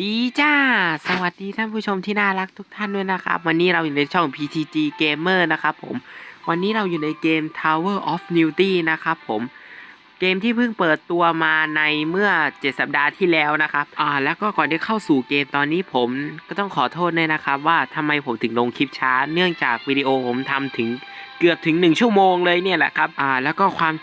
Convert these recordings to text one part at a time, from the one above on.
ดีจ้า สวัสดีท่านผู้ชมที่น่ารักทุกท่านด้วยนะครับ วันนี้เราอยู่ในช่อง PTG Gamer นะครับผม วันนี้เราอยู่ในเกม Tower of n e w t y นะครับผมเกมที่เพิ่งเปิดตัวมาในเมื่อ 7 สัปดาห์ที่แล้วนะครับ อ่า แล้วก็ก่อนที่เข้าสู่เกมตอนนี้ผมก็ต้องขอโทษด้วยนะครับ ว่าทำไมผมถึงลงคลิปช้า เนื่องจากวิดีโอผมทำถึงเกือบถึง 1 ชั่วโมงเลยเนี่ยแหละครับ อ่า แล้วก็ความ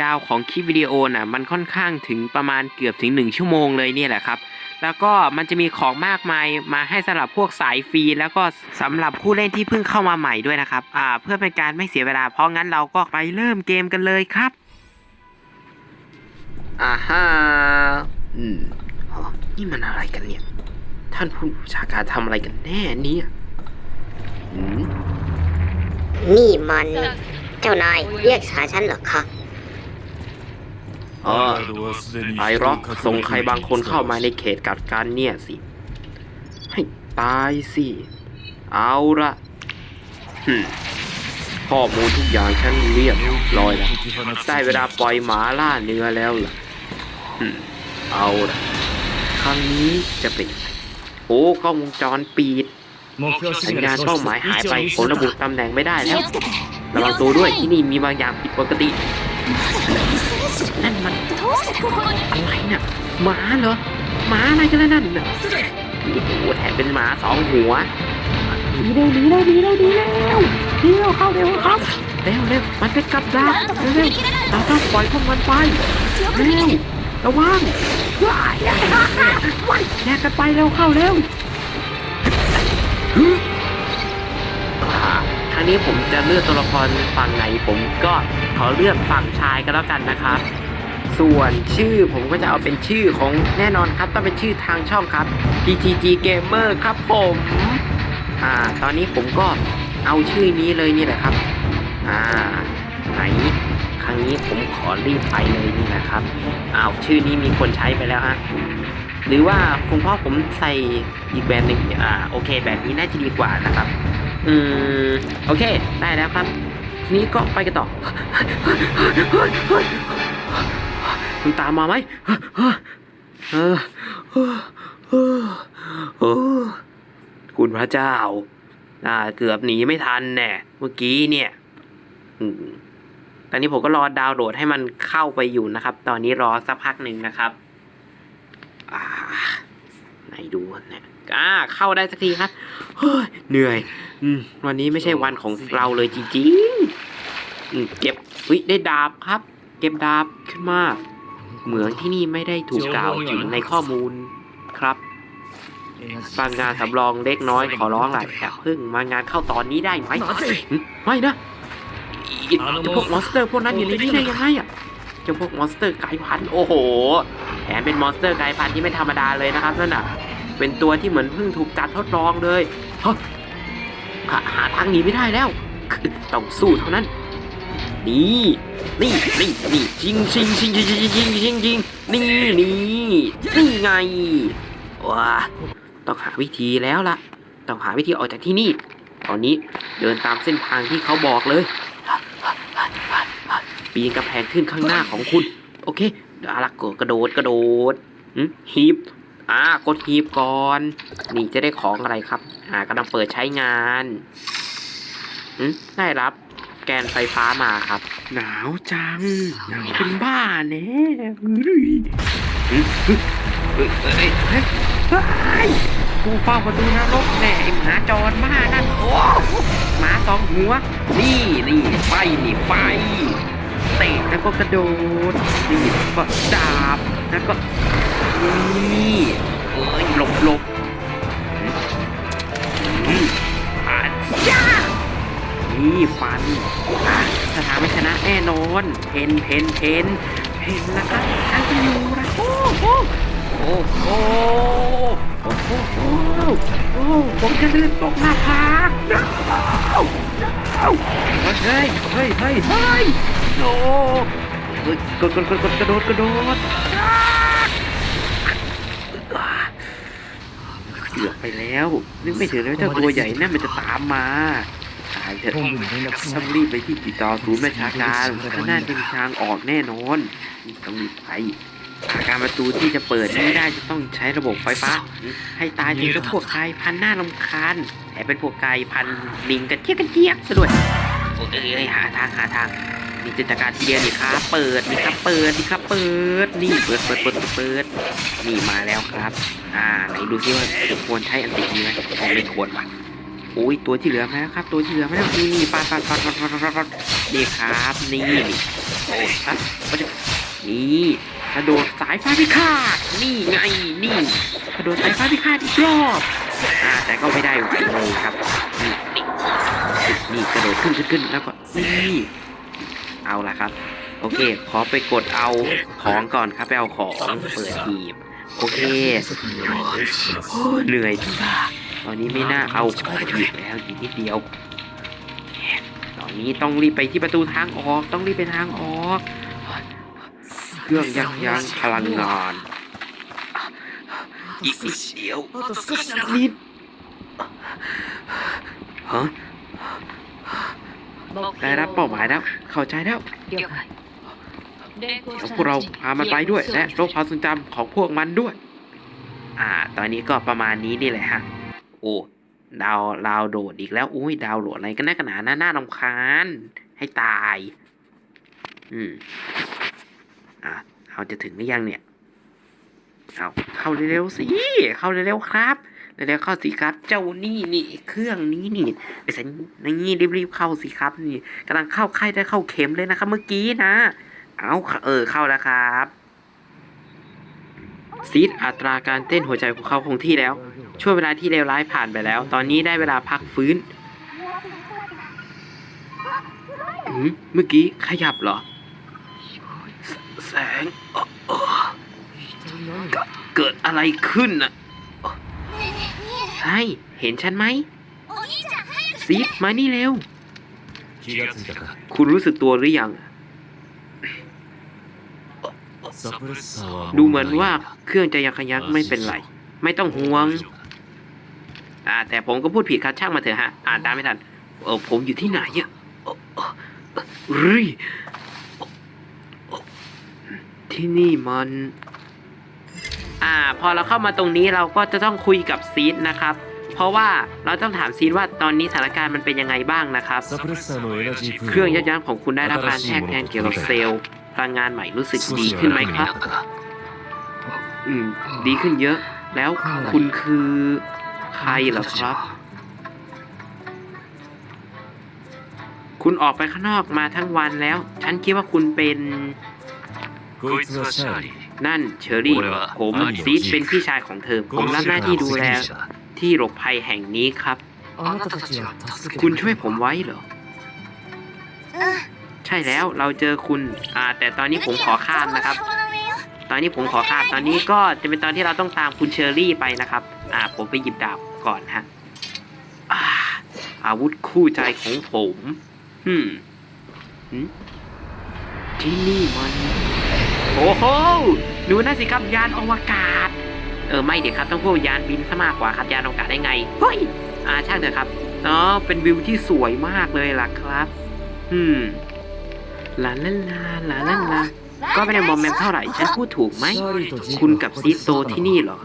ยาวของคลิปวิดีโอน่ะมันค่อนข้างถึงประมาณเกือบถึง 1 ชั่วโมงเลยเนี่ยแหละครับ แล้วก็มันจะมีของมากมายมาให้สำหรับพวกสายฟรีแล้วก็สำหรับผู้เล่นที่เพิ่งเข้ามาใหม่ด้วยนะครับอ่าเพื่อเป็นการไม่เสียเวลา เพราะงั้นเราก็ไปเริ่มเกมกันเลยครับอ่าฮะอืมอ๋อนี่มันอะไรกันเนี่ย ท่านผู้บัญชาการทำอะไรกันแน่เนี่ยอืมนี่มัน เจ้านายเรียกหาฉันเหรอคะ อ๋อไอร็อกส่งใครบางคนเข้ามาในเขตกัดการเนี่ยสิ ให้ตายสิ เอาละข้อมูลทุกอย่างฉันเรียบร้อยแล้วได้เวลาปล่อยหมาล่าเนื้อแล้วล่ะเอาละครั้งนี้จะเป็น โอ้กล้องวงจรปิดสัญญาณเป้าหมายหายไปผมระบุตำแหน่งไม่ได้แล้วระวังตัวด้วยที่นี่มีบางอย่างผิดปกติ นั่นมันอะไรเนี่ยหมาเหรอหมาอะไรกันแล้วนั่นน่ะโอ้โหแถมเป็นหมาสองหัวหนีเร็วหนีเร็วหนีเร็วหนีเร็วหนีเร็วเข้าเร็วครับเร็วเร็วมันเป็นกับดักเร็วเร็วเราต้องปล่อยพวกมันไปเร็วระวังว้ายว้ายแยกกันไปเร็วเข้าเร็วอ่าทางนี้ผมจะเลือกตัวละครฝั่งไหน ผมก็ขอเลือกฝั่งชายก็แล้วกันนะครับ ส่วนชื่อผมก็จะเอาเป็นชื่อของแน่นอนครับ ต้องเป็นชื่อทางช่องครับ PTG Gamer ครับผมอ่าตอนนี้ผมก็เอาชื่อนี้เลยนี่แหละครับอ่าไหนครั้งนี้ผมขอรีบไปเลยนี่แหละครับอ้าวชื่อนี้มีคนใช้ไปแล้วฮะหรือว่าคุณพ่อผมใส่อีกแบบหนึ่งอ่าโอเคแบบนี้น่าจะดีกว่านะครับ อืมโอเค ได้แล้วครับ ทีนี้ก็ไปกันต่อคุณตามมาไหมเออคุณพระเจ้าอ่าเกือบหนีไม่ทันแน่เมื่อกี้เนี่ยตอนนี้ผมก็รอดาวน์โหลดให้มันเข้าไปอยู่นะครับ ตอนนี้รอสักพักหนึ่งนะครับ อ่า ไหนดูเนี่ย อ่าเข้าได้สักทีครับเฮ้ยเหนื่อยอืมวันนี้ไม่ใช่วันของเราเลยจริงๆอืมเก็บวิได้ดาบครับ เก็บดาบขึ้นมาเหมืองที่นี่ไม่ได้ถูกกล่าวถึงในข้อมูลครับบางงานสำรองเล็กน้อยขอร้องหลายอย่าเพิ่งมางานเข้าตอนนี้ได้ไหมหึไม่นะอีเจ้าพวกมอนสเตอร์พวกนั้นอยู่ในนี้ได้ยังไงอะเจ้าพวกมอนสเตอร์กลายพันธุ์โอ้โหแถมเป็นมอนสเตอร์กลายพันธุ์ที่ไม่ธรรมดาเลยนะครับนั่นน่ะ เป็นตัวที่เหมือนเพิ่งถูกจัดทดลองเลยฮะหาทางหนีไม่ได้แล้วต้องสู้เท่านั้น นี่นี่นี่นี่ชิงชิงชิงชิงชิงชิงชิงชิงนี่นี่นี่ไงว้าต้องหาวิธีแล้วล่ะ ต้องหาวิธีออกจากที่นี่ ตอนนี้เดินตามเส้นทางที่เขาบอกเลยปีนกระแพงขึ้นข้างหน้าของคุณ โอเคอารักกระโดดกระโดดหีบ อ่ากดฮีบก่อน นี่จะได้ของอะไรครับ อ่ากำลังเปิดใช้งานอืมได้รับ แกนไฟฟ้ามาครับ หนาวจังหนาวเป็นบ้าแน่เฮ้ยเฮ้ยเฮ้ยเฮ้ยเฮ้ยเฮ้ยผู้เฝ้าประตูนรกแน่ไอ้หมาจรบ้านั่นโอ้หมาสองหัว นี่นี่ไฟนี่ไฟเตะแล้วก็กระโดดนี่ก็ดาบแล้วก็ นี่เอ้ยหลบหลบผ่าจ้านี่ฟันอะถ้าไม่ชนะแน่นอน เพนเพนเพนเพนนะครับทางจะอยู่นะโอ้โหโอ้โหโอ้โหโอ้โหโอ้โหผมจะเลื่อนตกหน้าผาเฮ้ยเฮ้ยเฮ้ยเฮ้ยโอ้เฮ้ยกดกดกดกดกระโดดกระโดด เกือบไปแล้ว นึกไม่ถึงเลยว่าเจ้าตัวใหญ่นั่นมันจะตามมาตายเถอะต้องรีบไปที่ติดต่อศูนย์ประชาการข้างหน้าจะมีทางออกแน่นอนต้องรีบไปอาการประตูที่จะเปิดไม่ได้จะต้องใช้ระบบไฟฟ้า ให้ตายจริงก็พวกกายพันธุ์หน้าลำคาญแต่เป็นพวกกายพันธุ์ลิงกระเจี๊ยกกระเจี๊ยกซะด้วยโอ้ยเอ้ยหาทางหาทาง นี่จินตนาการทีเดียวนี่ครับเปิดนี่ครับเปิดนี่ครับเปิดนี่เปิดเปิดเปิดเปิดนี่มาแล้วครับ อ่าไหนดูซิว่าควรใช้อันติดีไหมคงไม่ควรว่ะโอ้ยตัวที่เหลือมาแล้วครับ ตัวที่เหลือมาแล้วนี่นี่ปาดปาดปาดปาดปาดปาดปาดนี่ครับนี่นี่โอ้ครับก็จะนี่กระโดดสายฟ้าพิฆาตนี่ไงนี่กระโดดสายฟ้าพิฆาตอีกรอบอ่าแต่ก็ไม่ได้ไหวเลยครับนี่นี่นี่กระโดดขึ้นขึ้นขึ้นแล้วก็นี่ เอาละครับ โอเค ขอไปกดเอาของก่อนครับไปเอาของเปิดหีบโอเคโอ้เหนื่อยจังละตอนนี้ไม่น่าเอาของหีบแล้วอีกนิดเดียวแย่ตอนนี้ต้องรีบไปที่ประตูทางออก ต้องรีบไปทางออก เครื่องยักยั้งพลังงานอีกนิดเดียวนิดฮะ ได้รับเป้าหมายแล้ว เข้าใจแล้วแล้วพวกเราพามันไปด้วย และลบความทรงจำของพวกมันด้วย อ่า ตอนนี้ก็ประมาณนี้นี่แหละฮะ โอ้ดาวดาวโดดอีกแล้ว อุ้ยดาวโหลดอะไรกันแน่กันหนาหน้าหน้าลำคาญ ให้ตาย อืม อะ เราจะถึงหรือยังเนี่ย เอาเข้าเร็วๆสิ เข้าเร็วๆครับ เร็วเข้าสิครับ เจ้านี่นี่เครื่องนี้นี่ไอ้สันนี่รีบๆเข้าสิครับ นี่กำลังเข้าไข้ได้เข้าเข็มเลยนะครับ เมื่อกี้นะ เอาเออเข้าแล้วครับซีดอัตราการเต้นหัวใจของเขาคงที่แล้ว ช่วงเวลาที่เลวร้ายผ่านไปแล้ว ตอนนี้ได้เวลาพักฟื้นเมื่อกี้ขยับเหรอ แสงเกิดอะไรขึ้นน่ะ ใช่เห็นฉันไหมซีดมานี่เร็ว คุณรู้สึกตัวหรือยัง ดูเหมือนว่าเครื่องจะยังขยักไม่เป็นไร ไม่ต้องห่วง อ่า แต่ผมก็พูดผิดครับช่างมาเถอะฮะ อ่านตามไม่ทัน เออผมอยู่ที่ไหนเนี่ยรีที่นี่มัน่า พอเราเข้ามาตรงนี้เราก็จะต้องคุยกับซีดนะครับ เพราะว่าเราต้องถามซีดว่าตอนนี้สถานการณ์มันเป็นยังไงบ้างนะครับ เครื่องยับยั้งของคุณได้รับการแทรกแทงเกี่ยวกับเซลล์พลังงานใหม่รู้สึกดีขึ้นไหมครับ อืม ดีขึ้นเยอะ แล้วคุณคือใครเหรอครับ คุณออกไปข้างนอกมาทั้งวันแล้ว ฉันคิดว่าคุณเป็นกุยซัวชารี นั่นเชอรี่ ผมซีดเป็นพี่ชายของเธอ ผมรับหน้าที่ดูแลที่หลบภัยแห่งนี้ครับ คุณช่วยผมไว้เหรอ ใช่แล้วเราเจอคุณอ่าแต่ตอนนี้ผมขอข้ามนะครับ ตอนนี้ผมขอข้ามตอนนี้ก็จะเป็นตอนที่เราต้องตามคุณเชอรี่ไปนะครับ อ่า ผมไปหยิบดาบก่อนฮะอาวุธคู่ใจของผมฮึมที่นี่มัน โอ้โห ดูนั่นสิครับยานอวกาศ เออไม่เดี๋ยวครับต้องพูดยานบินซะมากกว่าครับยานอวกาศได้ไงเฮ้ยอาช่างเถอะครับอ๋อเป็นวิวที่สวยมากเลยล่ะครับอืมลาลาลาลาลาลาก็เป็นมอมแมมเท่าไหร่ฉันพูดถูกไหมคุณกับซีโตที่นี่เหรอ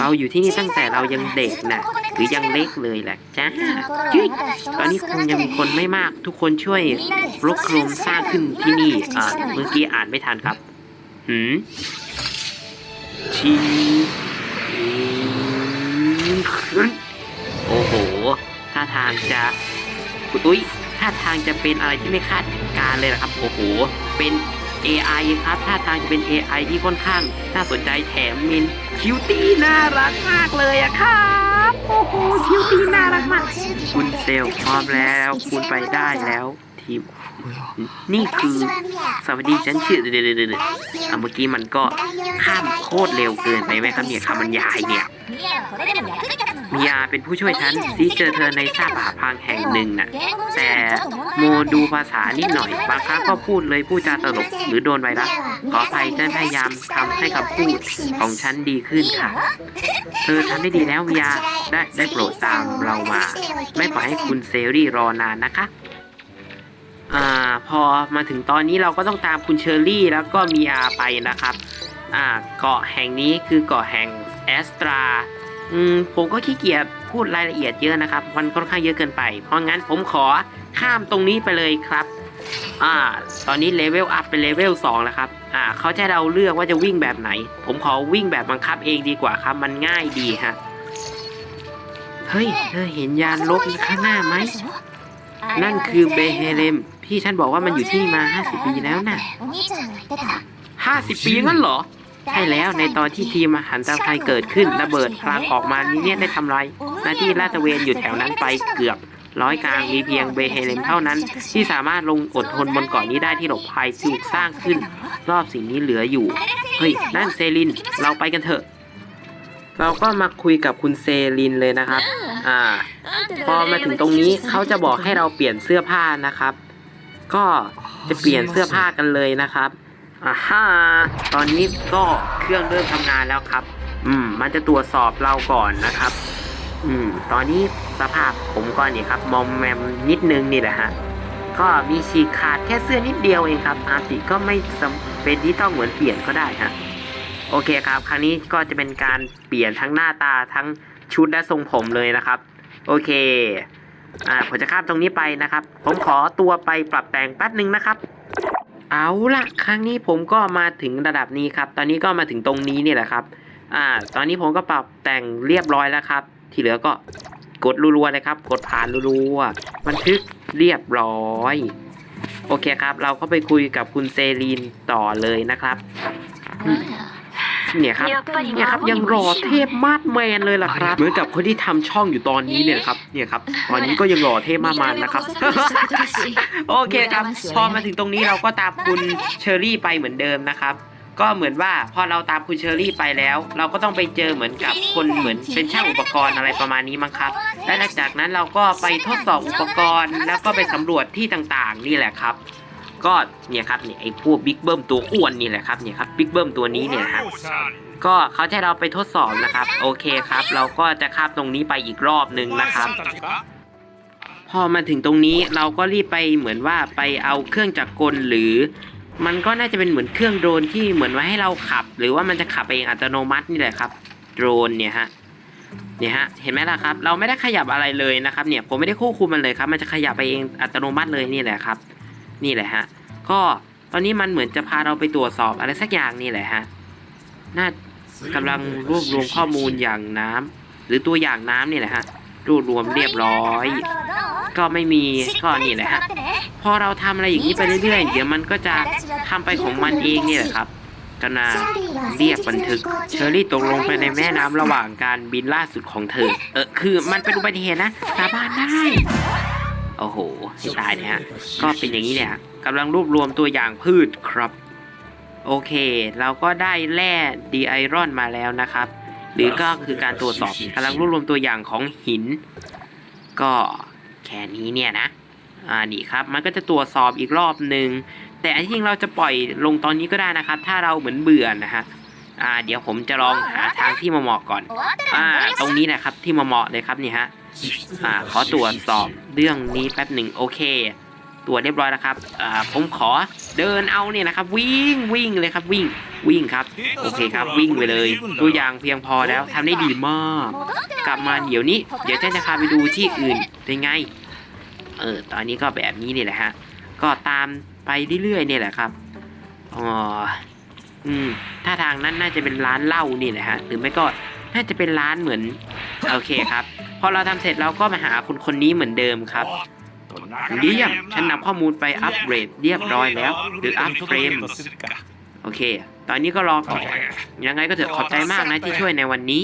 เราอยู่ที่นี่ตั้งแต่เรายังเด็กนะหรือยังเล็กเลยแหละจ้าตอนนี้คงยังมีคนไม่มาก ทุกคนช่วยรบกวมสร้างขึ้นที่นี่เมื่อกี้อ่านไม่ทันครับ หืมชีโอ้โห ท่าทางจะอุ้ยท่าทางจะเป็นอะไรที่ไม่คาดการเลยนะครับ โอ้โห เป็น AI ครับท่าทางจะเป็น AI ที่ค่อนข้าง น่าสนใจแถมมินคิวตี้น่ารักมากเลยอะครับโอ้โหคิวตี้น่ารักมาก คุณเซลลพร้อมแล้ว คุณไปได้แล้วทีม นี่คือสวัสดีฉันชื่อเดี๋ยวเดี๋ยวเดี๋ยวอะเมื่อกี้มันก็ข้ามโคตรเร็วเกินไปไหมครับเนี่ยคำบรรยายเนี่ยมียาเป็นผู้ช่วยฉันซีเจอเธอในซากผาพังแห่งหนึ่งน่ะ แต่โมดูภาษานิดหน่อย บางครั้งก็พูดเลยพูดจาตลกหรือโดนไวรัสขออภัยฉันพยายามทำให้คำพูดของฉันดีขึ้นค่ะ เธอทำได้ดีแล้วมียาได้ได้โปรดตามเรามา ไม่ปล่อยให้คุณเซรี่รอนานนะคะ อ่าพอมาถึงตอนนี้เราก็ต้องตามคุณเชอรี่แล้วก็มีอาไปนะครับอ่าเกาะแห่งนี้คือเกาะแห่งแอสตราอืมผมก็ขี้เกียจพูดรายละเอียดเยอะนะครับมันค่อนข้างเยอะเกินไป เพราะงั้นผมขอข้ามตรงนี้ไปเลยครับอ่าตอนนี้เลเวลอัพเป็นเลเวล2แล้วครับอ่าเขาจะให้เราเลือกว่าจะวิ่งแบบไหน ผมขอวิ่งแบบบังคับเองดีกว่าครับ มันง่ายดีฮะเฮ้ยเธอเห็นยานลบข้างหน้าไหมนั่นคือเบเฮเลม ที่ท่านบอกว่ามันอยู่ที่มา 50 ปีแล้วน่ะ 50 ปีงั้นเหรอ ใช่แล้วในตอนที่ทีมอาหันตาไทเกิดขึ้นระเบิดพลังออกมานี้เนี่ยได้ทำลายหน้าที่ลาดตระเวนอยู่แถวนั้นไปเกือบร้อยกลางมีเพียงเบเฮเลมเท่านั้น ที่สามารถลงอดทนบนเกาะนนี้ได้ที่หลบภัยถูกสร้างขึ้น รอบสิ่งนี้เหลืออยู่ เฮ้ย นั่นเซลิน เราไปกันเถอะ เราก็มาคุยกับคุณเซลินเลยนะครับ อ่า พอมาถึงตรงนี้เขาจะบอกให้เราเปลี่ยนเสื้อผ้านะครับ ก็จะเปลี่ยนเสื้อผ้ากันเลยนะครับอ่าฮ่าตอนนี้ก็เครื่องเริ่มทำงานแล้วครับ อืม มันจะตรวจสอบเราก่อนนะครับ อืม ตอนนี้สภาพผมก็นี่ครับ มอมแมมนิดนึงนี่แหละฮะก็มีฉีกขาดแค่เสื้อนิดเดียวเองครับ อาติก็ไม่เป็นที่ต้องเหมือนเปลี่ยนก็ได้ฮะโอเคครับ ครั้งนี้ก็จะเป็นการเปลี่ยนทั้งหน้าตาทั้งชุดและทรงผมเลยนะครับ โอเค อ่าผมจะข้ามตรงนี้ไปนะครับ ผมขอตัวไปปรับแต่งแป๊บหนึ่งนะครับ เอาละครั้งนี้ผมก็มาถึงระดับนี้ครับ ตอนนี้ก็มาถึงตรงนี้นี่แหละครับ อ่า ตอนนี้ผมก็ปรับแต่งเรียบร้อยแล้วครับ ที่เหลือก็กดรัวๆเลยครับ กดผ่านรัวๆบันทึกเรียบร้อย โอเคครับ เราก็ไปคุยกับคุณเซรีนต่อเลยนะครับ เนี่ยครับเนี่ยครับยังรอเทพมาดแมนเลยล่ะครับ เหมือนกับคนที่ทำช่องอยู่ตอนนี้เนี่ยครับเนี่ยครับตอนนี้ก็ยังรอเทพมาดแมนนะครับ โอเคครับพอมาถึงตรงนี้เราก็ตามคุณเชอรี่ไปเหมือนเดิมนะครับก็เหมือนว่าพอเราตามคุณเชอรี่ไปแล้ว เราก็ต้องไปเจอเหมือนกับคนเหมือนเป็นช่างอุปกรณ์อะไรประมาณนี้มั้งครับ และหลังจากนั้นเราก็ไปทดสอบอุปกรณ์ แล้วก็ไปสำรวจที่ต่างๆ นี่แหละครับ ก็เนี่ยครับเนี่ยไอ้พวกบิ๊กเบิ้มตัวอ้วนนี่แหละครับเนี่ยครับบิ๊กเบิ้มตัวนี้เนี่ยครับก็เขาจะให้เราไปทดสอบนะครับ โอเคครับ เราก็จะข้ามตรงนี้ไปอีกรอบหนึ่งนะครับ พอมาถึงตรงนี้เราก็รีบไปเหมือนว่าไปเอาเครื่องจักรกลหรือ มันก็น่าจะเป็นเหมือนเครื่องโดรนที่เหมือนว่าให้เราขับ หรือว่ามันจะขับเองอัตโนมัตินี่แหละครับโดรนเนี่ยฮะเนี่ยฮะเห็นไหมล่ะครับ เราไม่ได้ขยับอะไรเลยนะครับ เนี่ยผมไม่ได้ควบคุมมันเลยครับ มันจะขยับไปเองอัตโนมัติเลยนี่แหละครับ นี่แหละฮะ ก็ตอนนี้มันเหมือนจะพาเราไปตรวจสอบอะไรสักอย่างนี่แหละฮะ น่ากำลังรวบรวมข้อมูลอย่างน้ำหรือตัวอย่างน้ำนี่แหละฮะรวบรวมเรียบร้อย ก็ไม่มีก็นี่แหละฮะ พอเราทำอะไรอย่างนี้ไปเรื่อยๆ เดี๋ยวมันก็จะทำไปของมันเองนี่แหละครับกนาเรียกบันทึก เชอรี่ตกลงไปในแม่น้ำระหว่างการบินล่าสุดของเธอ เออคือมันเป็นอุบัติเหตุนะสาบานได้ โอ้โหให้ตายเนี่ยฮะก็เป็นอย่างนี้เนี่ยกำลังรวบรวมตัวอย่างพืชครับ โอเค เราก็ได้แร่ดีไอรอนมาแล้วนะครับ หรือก็คือการตรวจสอบกำลังรวบรวมตัวอย่างของหิน ก็แค่นี้เนี่ยนะอ่านี่ครับ มันก็จะตรวจสอบอีกรอบหนึ่งแต่อันที่จริงเราจะปล่อยลงตอนนี้ก็ได้นะครับ ถ้าเราเหมือนเบื่อนะฮะอ่า เดี๋ยวผมจะลองหาทางที่มาเหมาะก่อน อ่า ตรงนี้แหละครับที่มาเหมาะเลยครับนี่ฮะ อ่า ขอตรวจสอบ เรื่องนี้แป๊บหนึ่งโอเคตรวเรียบร้อยแล้วครับผมขอเดินเอาเนี่ยนะครับ วิ่งวิ่งเลยครับวิ่งวิ่งครับ โอเคครับวิ่งไปเลย ตัวอย่างเพียงพอแล้วทำได้ดีมาก กลับมาเดี๋ยวนี้ เดี๋ยวฉันจะพาไปดูที่อื่นเป็นไง เออตอนนี้ก็แบบนี้นี่แหละฮะก็ตามไปเรื่อยๆเนี่ยแหละครับอ๋ออืมถ้าทางนั้นน่าจะเป็นร้านเหล้านี่แหละฮะหรือไม่ก็น่าจะเป็นร้านเหมือน โอเคครับ พอเราทำเสร็จเราก็มาหาคนคนนี้เหมือนเดิมครับเยี่ยมฉันนำข้อมูลไปอัปเกรดเรียบร้อยแล้ว หรืออัปเฟรมโอเค ตอนนี้ก็รอก่อนยังไงก็เถอะขอบใจมากนะที่ช่วยในวันนี้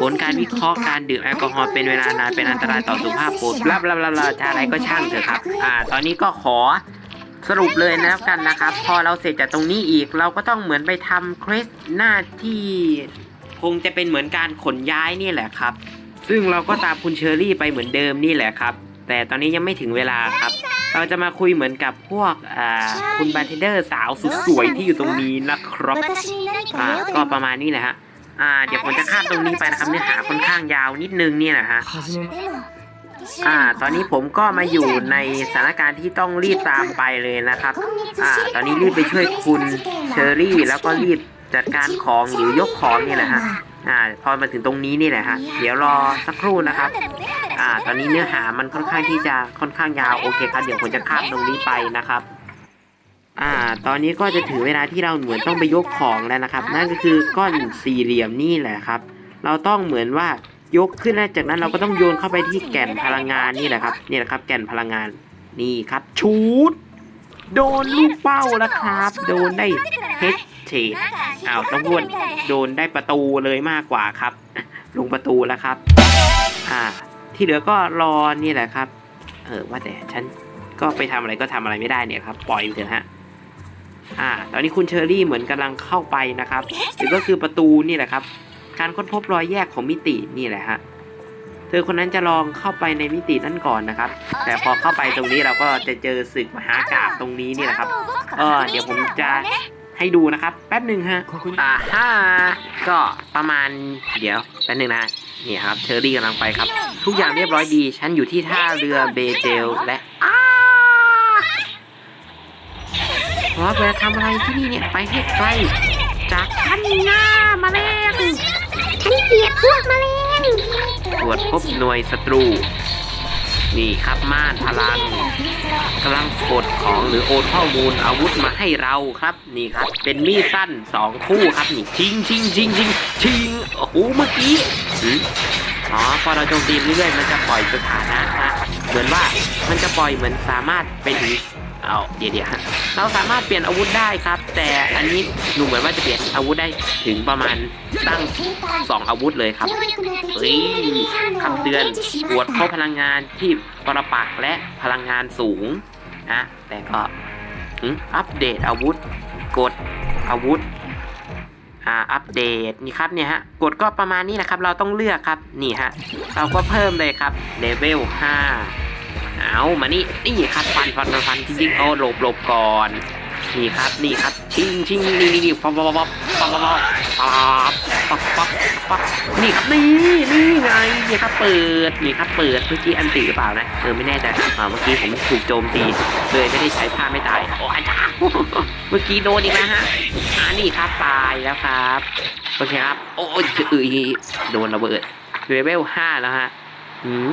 ผลการวิเคราะห์การดื่มแอลกอฮอล์เป็นเวลานานเป็นอันตรายต่อสุขภาพโปรดบลาบลาบลาบลาจะอะไรก็ช่างเถอะครับ อ่า ตอนนี้ก็ขอสรุปเลยนะกันนะครับ พอเราเสร็จจากตรงนี้อีก เราก็ต้องเหมือนไปทำเครสหน้าที่ คงจะเป็นเหมือนการขนย้ายนี่แหละครับ ซึ่งเราก็ตามคุณเชอรี่ไปเหมือนเดิมนี่แหละครับ แต่ตอนนี้ยังไม่ถึงเวลาครับ เราจะมาคุยเหมือนกับพวกอ่าคุณบาร์เทนเดอร์สาวสุดสวยที่อยู่ตรงนี้นะครับอ่าก็ประมาณนี้แหละฮะอ่าเดี๋ยวผมจะข้ามตรงนี้ไปนะครับเนื้อหาค่อนข้างยาวนิดนึงเนี่ยนะฮะでもอ่า ตอนนี้ผมก็มาอยู่ในสถานการณ์ที่ต้องรีบตามไปเลยนะครับ อ่า ตอนนี้รีบไปช่วยคุณเชอรี่แล้วก็รีบ จัดการของหรือยกของนี่แหละฮะอ่าพอมาถึงตรงนี้นี่แหละฮะเดี๋ยวรอสักครู่นะครับอ่าตอนนี้เนื้อหามันค่อนข้างที่จะค่อนข้างยาวโอเคครับเดี๋ยวผมจะข้ามตรงนี้ไปนะครับอ่า ตอนนี้ก็จะถึงเวลาที่เราเหมือนต้องไปยกของแล้วนะครับ นั่นก็คือก้อนสี่เหลี่ยมนี่แหละครับ เราต้องเหมือนว่ายกขึ้นแล้วจากนั้นเราก็ต้องโยนเข้าไปที่แก่นพลังงานนี่แหละครับนี่แหละครับ แก่นพลังงานนี่ครับชูด โดนลูกเป้าแล้วครับ โดนได้เฮดเชดอ้าวต้องพูดโดนได้ประตูเลยมากกว่าครับ ลงประตูแล้วครับ อ่า ที่เหลือก็รอนี่แหละครับ เออว่าแต่ฉันก็ไปทำอะไรก็ทำอะไรไม่ได้เนี่ยครับ ปล่อยเถอะฮะอ่า ตอนนี้คุณเชอรี่เหมือนกำลังเข้าไปนะครับหรือก็คือประตูนี่แหละครับ การค้นพบรอยแยกของมิตินี่แหละฮะ เธอคนนั้นจะลองเข้าไปในมิตินั่นก่อนนะครับ แต่พอเข้าไปตรงนี้เราก็จะเจอศึกมหากาบตรงนี้นี่แหละครับ เออเดี๋ยวผมจะให้ดูนะครับ แป๊บหนึ่งฮะอ่าฮ่าก็ประมาณเดี๋ยวแป๊บหนึ่งนะนี่ครับเชอรี่กำลังไปครับ ทุกอย่างเรียบร้อยดี ฉันอยู่ที่ท่าเรือเบเจลและอ้าพระวลาทำอะไรที่นี่เนี่ยไปให้ไกลจากท่านหน้ามาเล้วนี่เกลียดพวกมาเล้ว ตรวจพบหน่วยศัตรู นี่ครับม่านพลังกำลังกดของหรือโอนข้อมูลอาวุธมาให้เราครับ นี่ครับ เป็นมีดสั้นสองคู่ครับนี่ชิงชิงชิงชิงชิงโอ้โหเมื่อกี้อ๋อพอเราโจมตีเรื่อยๆมันจะปล่อยสถานะฮะเหมือนว่ามันจะปล่อยเหมือนสามารถไปถึง เอาเดี๋ยวเดี๋ยวฮะเราสามารถเปลี่ยนอาวุธได้ครับ แต่อันนี้ดูเหมือนว่าจะเปลี่ยนอาวุธได้ถึงประมาณตั้งสองอาวุธเลยครับเฮ้ยคำเตือนปวดเข้าพลังงานที่ปรปักและพลังงานสูงนะแต่ก็อัปเดตอาวุธ กดอาวุธอ่าอัปเดตนี่ครับเนี่ยฮะกดก็ประมาณนี้นะครับ เราต้องเลือกครับนี่ฮะเราก็เพิ่มเลยครับเลเวล5 เอามานี่นี่ครับฟันฟันฟันจริงๆโอ้หลบหลบก่อนนี่ครับนี่ครับชิงชิงนี่นี่นี่ป๊อปป๊อปป๊อปป๊อปป๊อปป๊อปป๊อปป๊อปป๊อปนี่ครับนี่นี่ไงนี่ครับเปิดนี่ครับเปิดเมื่อกี้อันตีหรือเปล่านะเออไม่แน่ใจอ่าเมื่อกี้ผมถูกโจมตีเลยไม่ได้ใช้ผ้าไม่ตายโอ้อาจารย์เมื่อกี้โดนอีกแล้วฮะอ่านี่ครับตายแล้วครับโอเคครับโอ้ยเอ้ยโดนระเบิดเลเวลห้าแล้วฮะหืม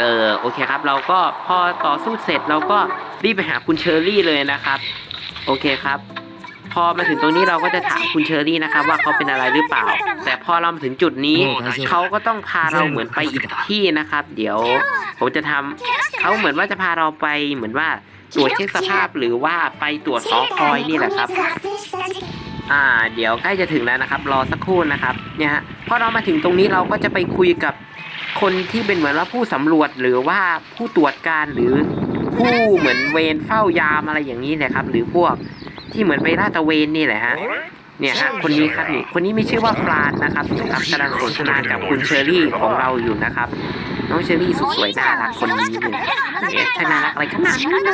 เออโอเคครับ เราก็พอต่อสู้เสร็จเราก็รีบไปหาคุณเชอรี่เลยนะครับ โอเคครับ พอมาถึงตรงนี้เราก็จะถามคุณเชอรี่นะครับ ว่าเขาเป็นอะไรหรือเปล่า แต่พอเรามาถึงจุดนี้เขาก็ต้องพาเราเหมือนไปอีกที่นะครับ เดี๋ยวผมจะทำเขาเหมือนว่าจะพาเราไปเหมือนว่าตรวจเช็คสภาพหรือว่าไปตรวจสอคอยนี่แหละครับ อ่า เดี๋ยวใกล้จะถึงแล้วนะครับ รอสักครู่นะครับ เนี่ยฮะพอเรามาถึงตรงนี้เราก็จะไปคุยกับ คนที่เป็นเหมือนว่าผู้สำรวจหรือว่าผู้ตรวจการหรือผู้เหมือนเวรเฝ้ายามอะไรอย่างนี้แหละครับ หรือพวกที่เหมือนไปลาดตระเวนนี่แหละฮะเนี่ยฮะคนนี้ครับนี่คนนี้มีชื่อว่าฟรานนะครับครับกำลังสนทนากับคุณเชอรี่ของเราอยู่นะครับ น้องเชอรี่สุดสวยน่ารักคนนี้เนี่ยเนี่ยช่างน่ารักอะไรขนาดนั้น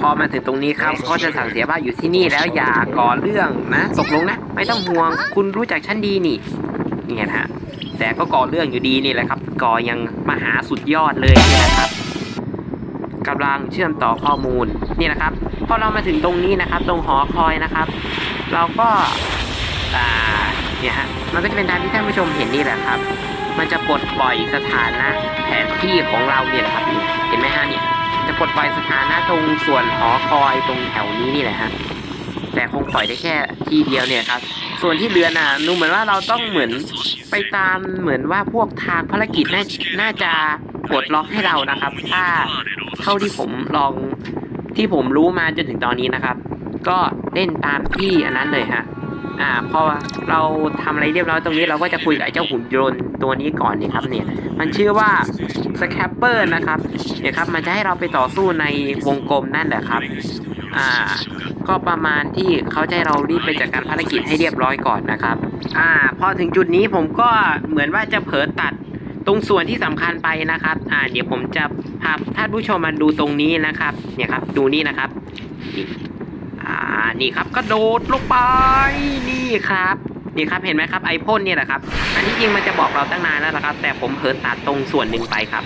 พอมาถึงตรงนี้ครับก็จะสั่งเสียว่าอยู่ที่นี่แล้วอย่าก่อเรื่องนะตกลงนะ ไม่ต้องห่วงคุณรู้จักฉันดีนี่เนี่ยนะฮะ แต่ก็ก่อเรื่องอยู่ดีนี่แหละครับก่อยังมหาสุดยอดเลยนี่นะครับกำลังเชื่อมต่อข้อมูลนี่นะครับพอเรามาถึงตรงนี้นะครับ ตรงหอคอยนะครับ เราก็อ่าเนี่ยฮะมันก็จะเป็นตามที่ท่านผู้ชมเห็นนี่แหละครับ มันจะปลดปล่อยสถานะแผนที่ของเราเนี่ยแหละครับนี่เห็นไหมฮะเนี่ยจะปลดปล่อยสถานะตรงส่วนหอคอยตรงแถวนี้นี่แหละฮะ แต่คงปล่อยได้แค่ทีเดียวเนี่ยครับ ส่วนที่เหลือน่ะดูเหมือนว่าเราต้องเหมือนไปตามเหมือนว่าพวกทางภารกิจน่าน่าจะปลดล็อกให้เรานะครับ ถ้าเท่าที่ผมลองที่ผมรู้มาจนถึงตอนนี้นะครับ ก็เล่นตามที่อันนั้นเลยฮะอ่าพอเราทำอะไรเรียบร้อยตรงนี้เราก็จะคุยกับไอ้เจ้าหุ่นยนต์ตัวนี้ก่อนเนี่ยครับเนี่ย มันชื่อว่าสแคปเปอร์นะครับเนี่ยครับ มันจะให้เราไปต่อสู้ในวงกลมนั่นแหละครับ อ่า ก็ประมาณที่เขาจะให้เรารีบไปจัดการภารกิจให้เรียบร้อยก่อนนะครับ อ่า พอถึงจุดนี้ผมก็เหมือนว่าจะเผลอตัดตรงส่วนที่สำคัญไปนะครับ อ่า เดี๋ยวผมจะพาท่านผู้ชมมาดูตรงนี้นะครับ เนี่ยครับ ดูนี่นะครับ อ่า นี่ครับกระโดดลงไป นี่ครับ นี่ครับ เห็นไหมครับ ไอพ่นเนี่ยแหละครับ อันที่จริงมันจะบอกเราตั้งนานแล้วนะครับ แต่ผมเผลอตัดตรงส่วนหนึ่งไปครับ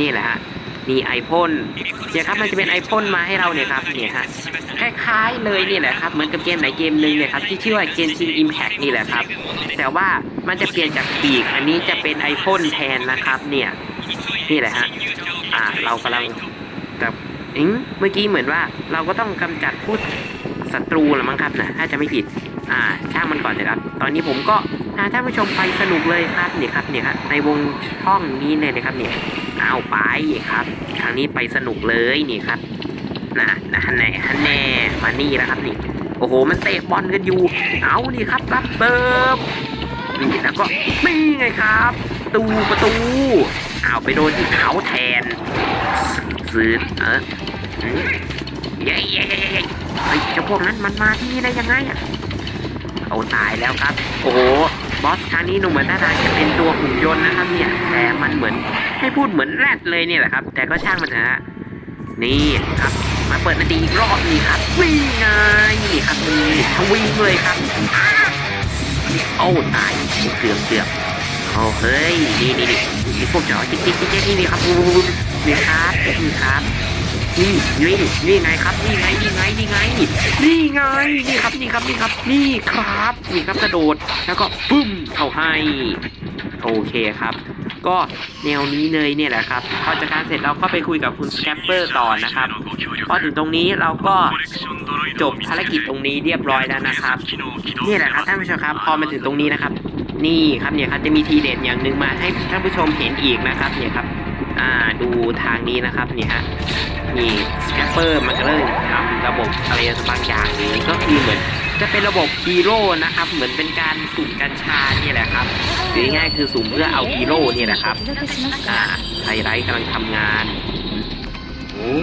นี่แหละฮะ นี่ไอพ่นเนี่ยครับมันจะเป็นไอพ่นมาให้เราเนี่ยครับเนี่ยฮะคล้ายๆเลยนี่แหละครับเหมือนกับเกมไหนเกมหนึ่งเนี่ยครับที่ชื่อว่าเกมชิงอิมแพกนี่แหละครับแต่ว่ามันจะเปลี่ยนจากปีก อันนี้จะเป็นไอพ่นแทนนะครับ เนี่ยนี่แหละฮะอ่าเรากำลังกับอิงเมื่อกี้เหมือนว่าเราก็ต้องกำจัดพูดศัตรูละมั้งครับนะถ้าจะไม่ผิด อ่าช่างมันก่อนเถอะครับ ตอนนี้ผมก็พาท่านผู้ชมไปสนุกเลยครับเนี่ยครับเนี่ยครับในวงช่องนี้เลยนะครับเนี่ย เอาไปครับครั้งนี้ไปสนุกเลยนี่ครับนะนะฮันแน่ฮันแน่มานี่แล้วครับนี่ โอ้โห มันเตะบอลกันอยู่ เอานี่ครับ รับเซิร์ฟนี่แล้วก็นี่ไงครับ ตูประตูเอาไปโดนที่เขาแทนซื้อเออเย้เย้เย้เย้เฮ้ยเจ้าพวกนั้นมันมาที่นี่ได้ยังไงอะเอาตายแล้วครับ โอ้โห บอสครั้งนี้หนูเหมือนท่าทางจะเป็นตัวหุ่นยนต์นะครับ เนี่ย แต่มันเหมือนให้พูดเหมือนแรดเลยเนี่ยแหละครับ แต่ก็ช่างมันเถอะฮะนี่ครับ มาเปิดนาทีอีกรอบนี่ครับวิ่งไงนี่ครับนี่ทวิ่งเลยครับโอ้ตายเกือบเกือบโอ้เฮ้ยนี่นี่นี่พวกจอจิ๊กจิ๊กจิ๊กจิ๊กนี่นี่ครับนี่ครับนี่ครับ นี่นี่นี่ไงครับ นี่ไงนี่ไงนี่ไงนี่ไงนี่ครับนี่ครับนี่ครับ นี่ครับนี่ครับกระโดดแล้วก็ปึ้มเข้าให้โอเคครับ ก็แนวนี้เลยเนี่ยแหละครับพอจัดการเสร็จเราก็ไปคุยกับคุณสแคปเปอร์ต่อนะครับพอถึงตรงนี้เราก็จบภารกิจตรงนี้เรียบร้อยแล้วนะครับนี่แหละครับท่านผู้ชมครับ พอมาถึงตรงนี้นะครับ นี่ครับเนี่ยครับจะมีทีเด็ดอย่างหนึ่งมาให้ท่านผู้ชมเห็นอีกนะครับเนี่ยครับ อ่าดูทางนี้นะครับนี่ฮะนี่สแคปเปอร์มันก็เลยทำระบบอะไรบางอย่างนี้ก็คือเหมือนจะเป็นระบบฮีโร่นะครับ เหมือนเป็นการสุ่มกัญชาเนี่ยแหละครับหรือง่ายคือสุ่มเพื่อเอาฮีโร่เนี่ยแหละครับอ่าไฮไลท์กำลังทำงาน อ้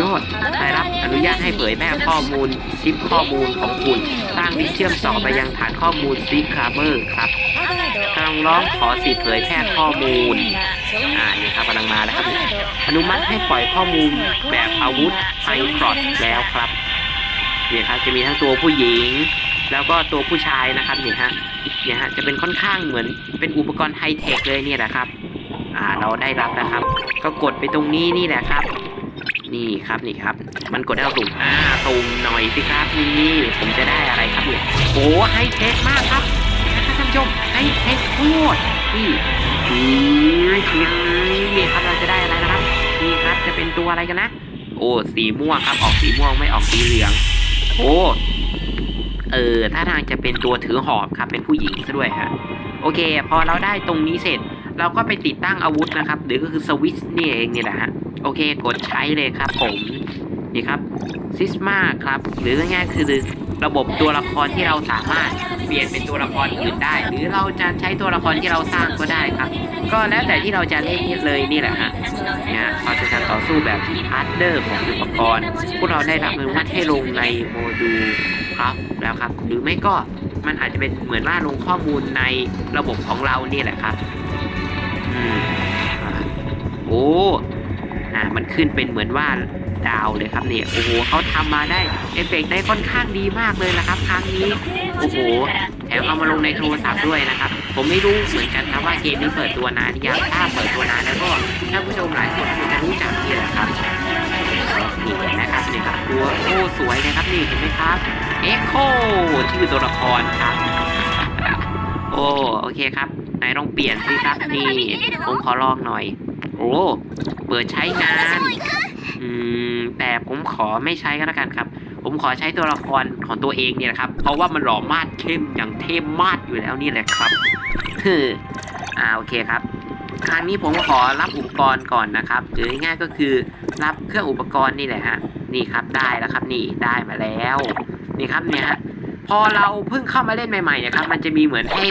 ยอดได้รับอนุญาตให้เผยแพร่ข้อมูลชิปข้อมูลของคุณ สร้างลิงก์เชื่อมต่อไปยังฐานข้อมูลซิคาร์เบอร์ครับกำลังร้องขอสิทธิ์เผยแพร่ข้อมูล อ่านี่ครับกำลังมาแล้วครับ อนุมัติให้ปล่อยข้อมูลแบบอาวุธไฮครอตแล้วครับเนี่ยครับจะมีทั้งตัวผู้หญิง แล้วก็ตัวผู้ชายนะครับเนี่ยฮะเนี่ยฮะจะเป็นค่อนข้างเหมือนเป็นอุปกรณ์ไฮเทคเลยเนี่ยแหละครับ เราได้รับนะครับ ก็กดไปตรงนี้นี่แหละครับ นี่ครับนี่ครับ มันกดให้เราสุ่มอ่าสุ่มหน่อยสิครับนี่ผมจะได้อะไรครับเนี่ยโอ้ไฮเทคมากครับท่านผู้ชมไฮเทคโคตรนี่นี่ครับเราจะได้อะไรนะครับนี่ครับจะเป็นตัวอะไรกันนะ โอ้สีม่วงครับออกสีม่วงไม่ออกสีเหลือง โอ้เออถ้าทางจะเป็นตัวถือหอบครับเป็นผู้หญิงซะด้วยฮะโอเค พอเราได้ตรงนี้เสร็จ เราก็ไปติดตั้งอาวุธนะครับ หรือก็คือสวิตช์นี่เองนี่แหละฮะโอเค กดใช้เลยครับผมนี่ครับซิสมาครับ หรือง่ายๆคือระบบตัวละครที่เราสามารถเปลี่ยนเป็นตัวละครอื่นได้ หรือเราจะใช้ตัวละครที่เราสร้างก็ได้ครับ ก็แล้วแต่ที่เราจะเล่นเลยนี่แหละฮะเนี่ยเราจะการต่อสู้แบบอาร์เดอร์ของอุปกรณ์ พวกเราได้รับอนุมัติให้ลงในโมดูลครับแล้วครับ หรือไม่ก็มันอาจจะเป็นเหมือนว่าลงข้อมูลในระบบของเรานี่แหละครับ โอ้อ่ามันขึ้นเป็นเหมือนว่าดาวเลยครับเนี่ยโอ้โหเขาทำมาได้เอฟเฟกต์ได้ค่อนข้างดีมากเลยนะครับ ครั้งนี้โอ้โหแถมเอามาลงในโทรศัพท์ด้วยนะครับ ผมไม่รู้เหมือนกันครับว่าเกมนี้เปิดตัวนานยังถ้าเปิดตัวนานแล้วก็ท่านผู้ชมหลายคนคงจะรู้จักนี่แหละครับนี่เห็นไหมครับนี่ครับตัวโอ้สวยนะครับนี่เห็นไหมครับเอ็กโคชื่อตัวละครครับ โอ้โอเคครับไหนลองเปลี่ยนสิครับนี่ผมขอลองหน่อย โอ้เปิดใช้งาน อืม แต่ผมขอไม่ใช้ก็แล้วกันครับ ผมขอใช้ตัวละครของตัวเองเนี่ยนะครับ เพราะว่ามันหล่อมาดเข้มอย่างเทพมาดอยู่แล้วนี่แหละครับฮึอ่าโอเคครับครั้งนี้ผมขอรับอุปกรณ์ก่อนนะครับหรือง่ายๆก็คือรับเครื่องอุปกรณ์นี่แหละฮะนี่ครับได้แล้วครับนี่ได้มาแล้ว นี่ครับเนี่ยฮะ พอเราเพิ่งเข้ามาเล่นใหม่ๆเนี่ยครับ มันจะมีเหมือนให้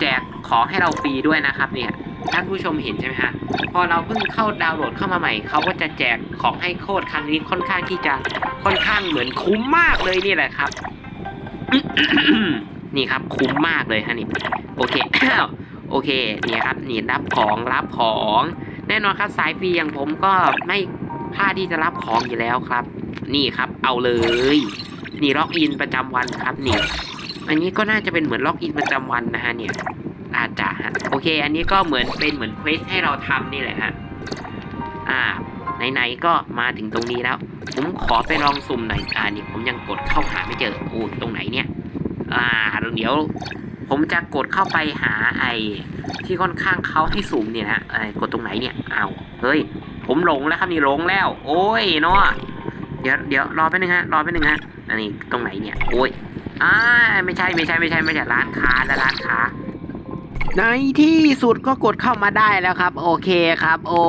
แจกของให้เราฟรีด้วยนะครับ เนี่ยท่านผู้ชมเห็นใช่ไหมฮะพอเราเพิ่งเข้าดาวน์โหลดเข้ามาใหม่เขาก็จะแจกของให้โคตรครั้งนี้ค่อนข้างที่จะค่อนข้างเหมือนคุ้มมากเลยนี่แหละครับ นี่ครับคุ้มมากเลยฮะนี่โอเคโอเคเนี่ยครับนี่รับของรับของแน่นอนครับสายฟรีอย่างผมก็ไม่พลาดที่จะรับของอยู่แล้วครับ นี่ครับเอาเลย นี่ล็อกอินประจำวันครับนี่อันนี้ก็น่าจะเป็นเหมือนล็อกอินประจำวันนะฮะเนี่ยอาจจะฮะโอเค อันนี้ก็เหมือนเป็นเหมือนเควสให้เราทำนี่แหละฮะอ่าไหนๆก็มาถึงตรงนี้แล้ว ผมขอไปลองสุ่มหน่อยอ่านี่ผมยังกดเข้าหาไม่เจอโอ้ตรงไหนเนี่ย อ่าเดี๋ยว ผมจะกดเข้าไปหาไอ้ที่ค่อนข้างเขาให้สุ่มเนี่ยนะไอ้กดตรงไหนเนี่ยเอ้าเฮ้ย ผมหลงแล้วครับนี่หลงแล้ว โอ้ยเนาะ เดี๋ยวเดี๋ยวรอแป๊บนึงฮะรอแป๊บนึงฮะอันนี้ตรงไหนเนี่ยโอ้ยอ่าไม่ใช่ไม่ใช่ไม่ใช่ไม่ใช่ร้านค้าและร้านค้าในที่สุดก็กดเข้ามาได้แล้วครับ โอเคครับ โอ้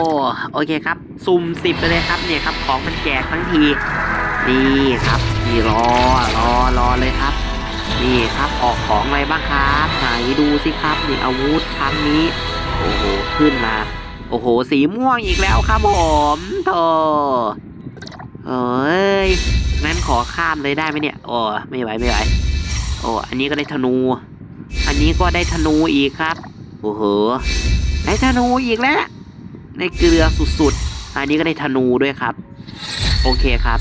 โอเคครับสุ่มสิบไปเลยครับเนี่ยครับ ของมันแจกทั้งทีนี่ครับนี่รอรอรอเลยครับนี่ครับออกของอะไรบ้างครับไหนดูสิครับนี่อาวุธครั้งนี้โอ้โหขึ้นมา โอ้โห สีม่วงอีกแล้วครับผมโธ่ เอ้ยงั้นขอข้ามเลยได้ไหมเนี่ย โอ้ไม่ไหวไม่ไหว โอ้อันนี้ก็ได้ธนู อันนี้ก็ได้ธนูอีกครับ โอ้โห ได้ธนูอีกแล้ว ได้เกลือสุดๆ อันนี้ก็ได้ธนูด้วยครับ โอเคครับ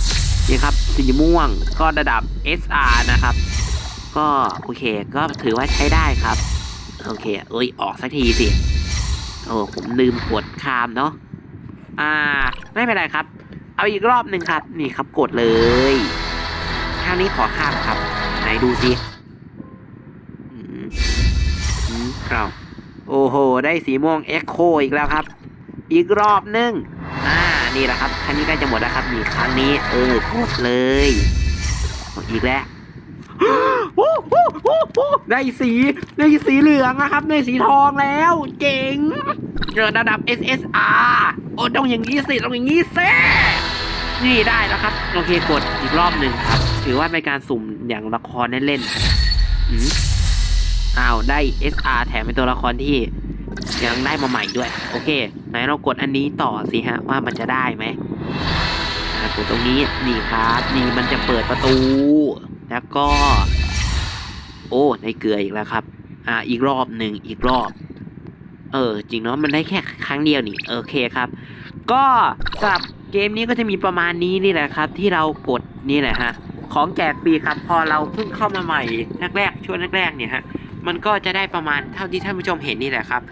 นี่ครับ สีม่วงก็ระดับ SR นะครับ ก็โอเค ก็ถือว่าใช้ได้ครับ โอเค เอ้ย ออกสักทีสิ โอ้ผมลืมกดข้ามเนาะ อ่า ไม่เป็นไรครับ เอาอีกรอบหนึ่งครับ นี่ครับกดเลยคราวนี้ขอข้ามครับ ไหนดูสิอืมอืมเอาโอ้โห ได้สีม่วงเอ็กโคอีกแล้วครับ อีกรอบหนึ่งอ่านี่แหละครับครั้งนี้ใกล้จะหมดแล้วครับนี่ครั้งนี้ เออกดเลยอีกแล้วได้สีได้สีเหลืองนะครับได้สีทองแล้วเจ๋งเจอระดับ SSR โอ้ต้องอย่างนี้สิต้องอย่างนี้สิ นี่ได้แล้วครับ โอเคกดอีกรอบหนึ่งครับ ถือว่าเป็นการสุ่มอย่างละครเล่นๆอืมอ้าวได้ SR แถมเป็นตัวละครที่ยังได้มาใหม่ด้วย โอเค ไหนเรากดอันนี้ต่อสิฮะว่ามันจะได้ไหมกดตรงนี้นี่ครับนี่มันจะเปิดประตู แล้วก็ โอ้ได้เกลืออีกแล้วครับ อ่าอีกรอบหนึ่งอีกรอบ เออ จริงเนาะมันได้แค่ครั้งเดียวนี่ โอเคครับ ก็สำหรับ เกมนี้ก็จะมีประมาณนี้นี่แหละครับ ที่เรากดนี่แหละฮะของแจกฟรีครับพอเราเพิ่งเข้ามาใหม่แรกๆช่วงแรกๆเนี่ยฮะมันก็จะได้ประมาณเท่าที่ท่านผู้ชมเห็นนี่แหละครับ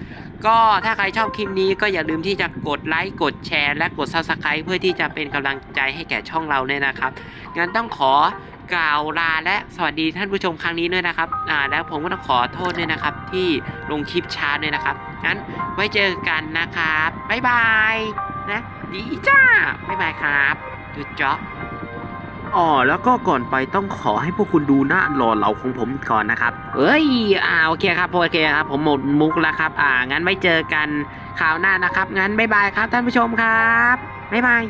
ก็ถ้าใครชอบคลิปนี้ก็อย่าลืมที่จะกดไลค์กดแชร์ และกด Subscribe เพื่อที่จะเป็นกำลังใจให้แก่ช่องเราเนี่ยนะครับงั้นต้องขอกล่าวลาและสวัสดีท่านผู้ชมครั้งนี้ด้วยนะครับอ่าแล้วผมก็ต้องขอโทษด้วยนะครับ ที่ลงคลิปช้าด้วยนะครับงั้นไว้เจอกันนะครับบ๊ายบายนะ ดีจ้าบ๊ายบายครับจุดจ๊อบอ๋อแล้วก็ก่อนไปต้องขอให้พวกคุณดูหน้าหล่อเหลาของผมก่อนนะครับ เอ้ย อ่าโอเคครับโอเคครับ ผมหมดมุกแล้วครับ อ่างั้นไว้เจอกันคราวหน้านะครับ งั้นบ๊ายบายครับท่านผู้ชมครับบ๊ายบาย